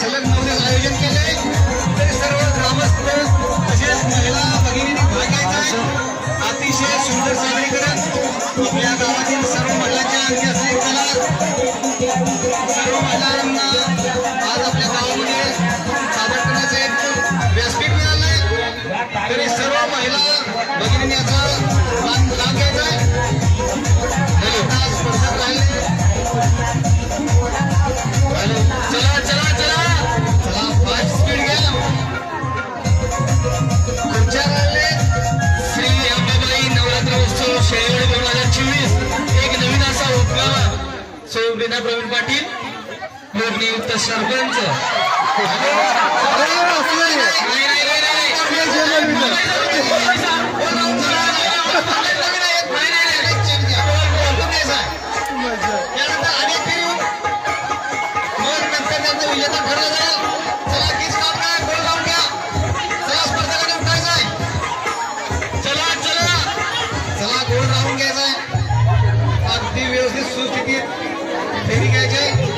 सलग नवण्यास आयोजन केले ते सर्व ग्रामस्थ तसेच महिला भगिनींनी भाग अतिशय सुंदर सादरीकरण. आपल्या गावातील सर्व महिलांच्या अंत्यसंहिताला सर्व महिलांना आज आपल्या गावामध्ये सादर करण्याचं एक व्यासपीठ मिळालं तरी शिवसेना प्रवीण पाटील लोकनियुक्त सरपंच. चला गोड राहून घ्यायचा अगदी व्यवस्थित सुस्थितीत. Baby jay